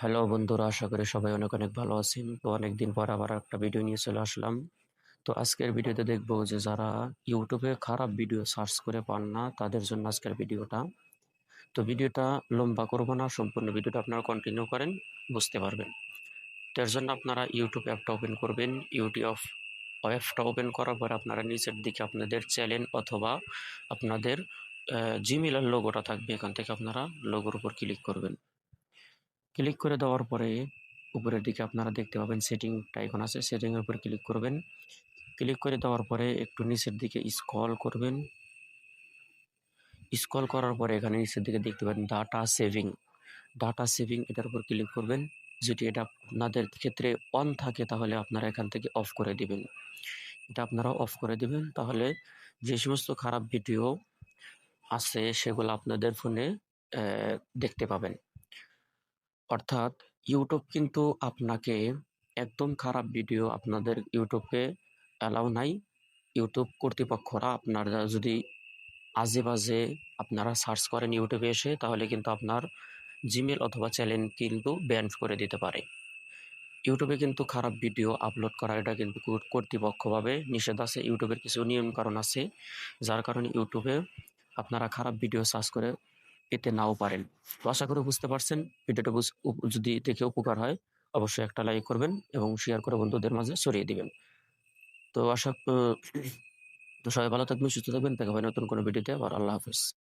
Hello বন্ধুরা, আশা করি সবাই অনেক অনেক ভালো আছেন। তো অনেকদিন পর আবার একটা ভিডিও নিয়ে চলে আসলাম। তো আজকের ভিডিওতে দেখব যে যারা ইউটিউবে খারাপ ভিডিও সার্চ করে পান না, তাদের জন্য আজকের ভিডিওটা তো ভিডিওটা লম্বা করব না, সম্পূর্ণ ভিডিওটা আপনারা কন্টিনিউ করেন, বুঝতে পারবেন। তো এর জন্য আপনারা ইউটিউব অ্যাপটা ওপেন করবেন। ইউটিউব অ্যাপটা ওপেন করার পর আপনারা নিচের দিকে আপনাদের চ্যানেল অথবা আপনাদের জিমেলের লোগোটা থাকবে। এখান থেকে আপনারা লোগোর উপর ক্লিক করবেন। ক্লিক করে দেওয়ার পরে উপরের দিকে আপনারা দেখতে পাবেন সেটিংটা এখন আছে। সেটিংয়ের উপর ক্লিক করবেন। ক্লিক করে দেওয়ার পরে একটু নিচের দিকে স্ক্রল করবেন। স্ক্রল করার পরে এখানে নিচের দিকে দেখতে পাবেন ডাটা সেভিং। ডাটা সেভিং এটার উপর ক্লিক করবেন। যদি এটা আপনাদের ক্ষেত্রে অন থাকে তাহলে আপনারা এখান থেকে অফ করে দিবেন। এটা আপনারা অফ করে দিবেন। তাহলে যে সমস্ত খারাপ ভিডিও আছে সেগুলো আপনাদের ফোনে দেখতে পাবেন। অর্থাৎ ইউটিউব কিন্তু আপনাকে একদম খারাপ ভিডিও আপনাদের ইউটিউবে অ্যালাউ নাই। ইউটিউব কর্তৃপক্ষরা আপনারা যদি আজে বাজে আপনারা সার্চ করেন ইউটিউবে এসে, তাহলে কিন্তু আপনার জিমেল অথবা চ্যানেল কিন্তু ব্যান করে দিতে পারে। ইউটিউবে কিন্তু খারাপ ভিডিও আপলোড করা, এটা কিন্তু কর্তৃপক্ষভাবে নিষেধ আছে। ইউটিউবের কিছু নিয়ম কারণ আছে, যার কারণে ইউটিউবে আপনারা খারাপ ভিডিও সার্চ করে পেতে নাও পারেন। তো আশা করি বুঝতে পারছেন। ভিডিওটা যদি দেখে উপকার হয়, অবশ্যই একটা লাইক করবেন এবং শেয়ার করে বন্ধুদের মাঝে ছড়িয়ে দিবেন। তো আশা তো সবাই ভালো থাকবেন, সুস্থ থাকবেন। দেখা হয় নতুন কোনো ভিডিওতে। আবার আল্লাহ হাফিজ।